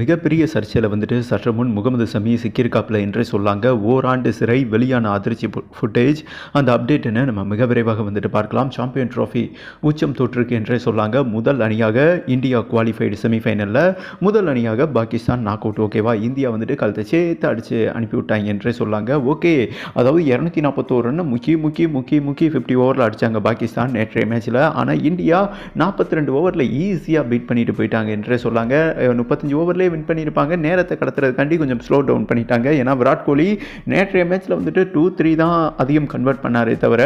மிகப்பெரிய சர்ச்சையில் வந்துட்டு சற்று முன் முகமது சமி சிக்கியிருக்காப்புல என்றே சொல்லாங்க. ஓராண்டு சிறை வெளியான அதிர்ச்சி ஃபுட்டேஜ் அந்த அப்டேட் என்ன? நம்ம மிக விரைவாக வந்துட்டு பார்க்கலாம். சாம்பியன் ட்ராஃபி உச்சம் தொற்றுக்கு என்றே சொல்லாங்க. முதல் அணியாக இந்தியா குவாலிஃபைடு செமிஃபைனலில் முதல் அணியாக பாகிஸ்தான் நாக் அவுட் ஓகேவா இந்தியா வந்துட்டு கழுத்தை சேர்த்து அடித்து அனுப்பி விட்டாங்க என்றே சொல்லாங்க. ஓகே அதாவது இரநூத்தி நாற்பத்தோரு ரன் முக்கிய முக்கி முக்கி முக்கி ஃபிஃப்டி ஓவரில் அடித்தாங்க பாகிஸ்தான் நேற்றைய மேட்ச்சில் ஆனால் இந்தியா நாற்பத்தி ரெண்டு ஓவரில் ஈஸியாக பீட் பண்ணிட்டு போயிட்டாங்க என்றே சொல்லாங்க. முப்பத்தஞ்சு ஓவரில் ஓவர்லேயே வின் பண்ணியிருப்பாங்க. நேரத்தை கடத்துறதுக்காண்டி கொஞ்சம் ஸ்லோ டவுன் பண்ணிட்டாங்க. ஏன்னா விராட் கோலி நேற்றைய மேட்ச்சில் வந்துட்டு டூ த்ரீ தான் அதிகம் கன்வெர்ட் பண்ணாரே தவிர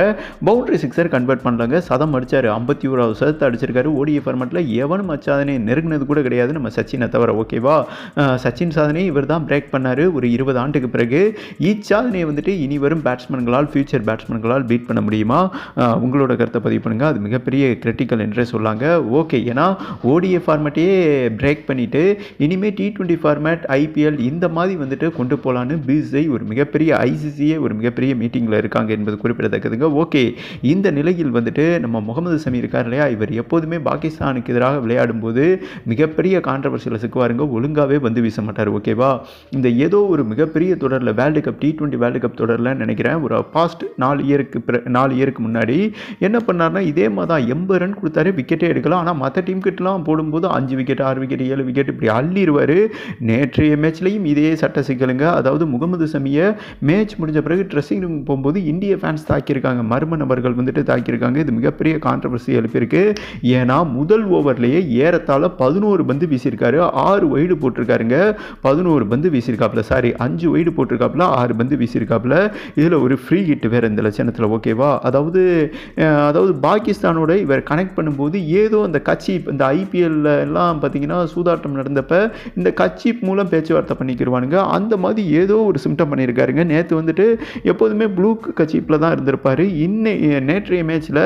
பவுண்டரி சிக்ஸர் கன்வெர்ட் பண்ணலங்க சதம் அடிச்சாரு. ஐம்பத்தி ஓராவது சதத்தை அடிச்சிருக்காரு. ஓடிய ஃபார்மெட்டில் எவனும் அச்சாதனை நெருங்கினது கூட கிடையாது நம்ம சச்சினை தவிர ஓகேவா சச்சின் சாதனை இவர் தான் பிரேக் பண்ணார். ஒரு இருபது ஆண்டுக்கு பிறகு இச்சாதனையை வந்துட்டு இனி வரும் பேட்ஸ்மேன்களால் ஃபியூச்சர் பேட்ஸ்மேன்களால் பீட் பண்ண முடியுமா? உங்களோட கருத்தை பதிவு பண்ணுங்கள் அது மிகப்பெரிய கிரிட்டிக்கல் என்றே சொல்லாங்க. ஓகே ஏன்னா ஓடிய ஃபார்மெட்டையே பிரேக் பண்ணிவிட்டு இனிமேல் டி டுவெண்ட்டி ஃபார்மேட் ஐபிஎல் இந்த மாதிரி வந்துட்டு கொண்டு போகலான்னு பிசிஐ ஒரு மிகப்பெரிய ஐசிசியே ஒரு மிகப்பெரிய மீட்டிங்கில் இருக்காங்க என்பது குறிப்பிடத்தக்கதுங்க. ஓகே இந்த நிலையில் வந்துட்டு நம்ம முகமது சமி இருக்கார் இல்லையா? இவர் எப்போதுமே பாகிஸ்தானுக்கு எதிராக விளையாடும்போது மிகப்பெரிய கான்ட்ரவர்சியில் சிக்குவாருங்க. ஒழுங்காகவே வந்து வீச மாட்டார் ஓகேவா இந்த ஏதோ ஒரு மிகப்பெரிய தொடரில் world cup T twenty world cup தொடரில் நினைக்கிறேன். ஒரு பாஸ்ட் நாலு இயருக்கு நாலு இயருக்கு முன்னாடி என்ன பண்ணார்னா இதே மாதிரி தான் எண்பது ரன் கொடுத்தாரு விக்கெட்டே எடுக்கலாம் ஆனால் மற்ற டீம் கிட்டலாம் போடும்போது அஞ்சு விக்கெட் ஆறு விக்கெட் ஏழு விக்கெட் இப்படி அள்ளிடுவார் நேற்றைய மேட்ச்லேயும் இதே சட்ட சிக்கலுங்க. அதாவது முகமது சமியை மேட்ச் முடிஞ்ச பிறகு ட்ரெஸ்ஸிங் ரூம் போகும்போது இந்திய ஃபேன்ஸ் தாக்கியிருக்காங்க. மர்ம நபர்கள் வந்துட்டு தாக்கியிருக்காங்க. இது மிகப்பெரிய கான்ட்ரவர்சி எழுப்பியிருக்கு. ஏன்னா முதல் ஓவர்லேயே ஏறத்தாழ பதினோரு பந்து வீசியிருக்காரு. ஆறு வைடு போட்டிருக்காருங்க. பதினோரு பந்து வீசியிருக்காப்புல சாரி அஞ்சு வைடு போட்டிருக்காப்புல ஆறு பந்து வீசியிருக்காப்புல. இதில் ஒரு ஃப்ரீ ஹிட் வேறு இந்த லட்சணத்தில் ஓகேவா அதாவது அதாவது பாகிஸ்தானோட இவர் கனெக்ட் பண்ணும்போது ஏதோ அந்த கட்சி இந்த ஐபிஎல்ல எல்லாம் பார்த்தீங்கன்னா சூதாட்டம் நடந்தப்ப இந்த கட்சி மூலம் பேச்சுவார்த்தை பண்ணிக்கிடுவானுங்க அந்த மாதிரி ஏதோ ஒரு சிம்டம் பண்ணியிருக்காருங்க நேற்று வந்துட்டு எப்போதுமே ப்ளூ கட்சிப்பில் தான் இருந்திருப்பார். இன்னை நேற்றைய மேட்ச்சில்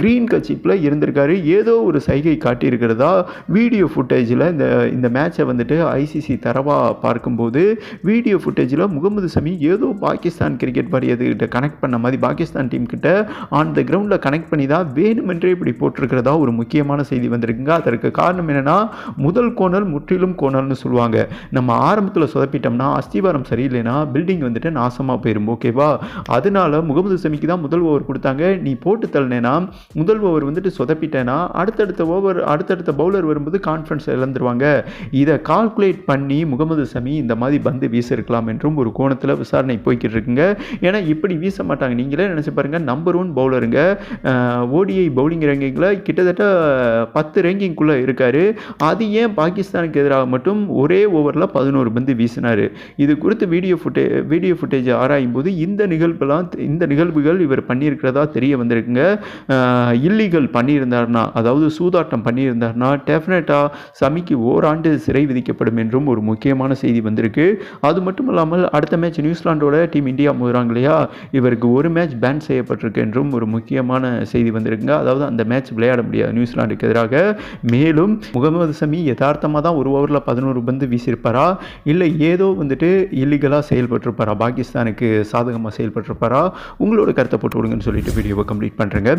க்ரீன் கட்சிப்பில் இருந்திருக்காரு. ஏதோ ஒரு சைகை காட்டியிருக்கிறதா? வீடியோ ஃபுட்டேஜில் இந்த இந்த மேட்சை வந்துட்டு ஐசிசி தரவாக பார்க்கும்போது வீடியோ ஃபுட்டேஜில் முகமது சமி ஏதோ பாகிஸ்தான் கிரிக்கெட் வாரியத்துக்கிட்ட கனெக்ட் பண்ண மாதிரி பாகிஸ்தான் டீம் கிட்ட ஆன் த கிரவுண்டில் கனெக்ட் பண்ணி தான் வேணுமென்றே இப்படி போட்டிருக்கிறதா ஒரு முக்கியமான செய்தி வந்திருக்குங்க. அதற்கு காரணம் என்னென்னா முதல் கோணல் முற்றிலும் கோணல்னு சொல்லுவாங்க. நம்ம ஆரம்பத்தில் சொதப்பிட்டோம்னா அஸ்திவாரம் சரியில்லைன்னா பில்டிங் வந்துட்டு நாசமாக போயிடும் ஓகேவா அதனால முகமது சமிக்கு தான் முதல் ஓவர் கொடுத்தாங்க. நீ போட்டு தள்ளினேன்னா முதல் ஓவர் வந்துட்டு சொதப்பிட்டேன்னா அடுத்தடுத்த ஓவர் அடுத்தடுத்த பவுலர் வரும்போது கான்ஃபிடன்ஸ் இழந்துருவாங்க. இதை கால்குலேட் பண்ணி முகமது சமி இந்த மாதிரி பந்து வீசிருக்கலாம் என்றும் ஒரு கோணத்தில் விசாரணை போய்கிட்டு இருக்குங்க. ஏன்னா இப்படி வீச மாட்டாங்க. நீங்களே நினச்சி பாருங்கள் நம்பர் ஒன் பவுலருங்க ஓடிஐ பவுலிங் ரேங்கிங்கில் கிட்டத்தட்ட பத்து ரேங்கிங்குள்ளே இருக்கார். அது ஏன் பாகிஸ்தானுக்கு எதிராக மட்டும் ஒரே ஓவரில் பதினோரு பந்து வீசினார். இது குறித்து வீடியோ ஃபுட்டே வீடியோ ஃபுட்டேஜ் ஆராயும் போது இந்த நிகழ்வுலாம் இந்த நிகழ்வுகள் இவர் பண்ணியிருக்கிறதா தெரிய வந்திருக்குங்க. இல்லீகல் பண்ணியிருந்தார்னா அதாவது சூதாட்டம் பண்ணியிருந்தார்னா டெஃபினட்டாக சமிக்கு ஓராண்டு சிறை விதிக்கப்படும் என்றும் ஒரு முக்கியமான செய்தி வந்திருக்கு. அது மட்டும் இல்லாமல் அடுத்த மேட்ச் நியூசிலாண்டோட டீம் இந்தியா மோதுறாங்க இல்லையா? இவருக்கு ஒரு மேட்ச் பேன் செய்யப்பட்டிருக்கு என்றும் ஒரு முக்கியமான செய்தி வந்திருக்குங்க. அதாவது அந்த மேட்ச் விளையாட முடியாது நியூசிலாண்டுக்கு எதிராக. மேலும் முகமது சமி யதார்த்தமாக தான் ஒரு ஓவரில் பதினோரு பந்து வீசியிருப்பாரா? இல்லை ஏதோ வந்துட்டு இல்லீகலாக செயல்பட்டிருப்பாரா? பாகிஸ்தானுக்கு சாதகமாக செயல்பட்டிருப்பாரா? உங்களோட கருத்தை போட்டு விடுங்கன்னு சொல்லிட்டு வீடியோவை கம்ப்ளீட் பண்ணுறேங்க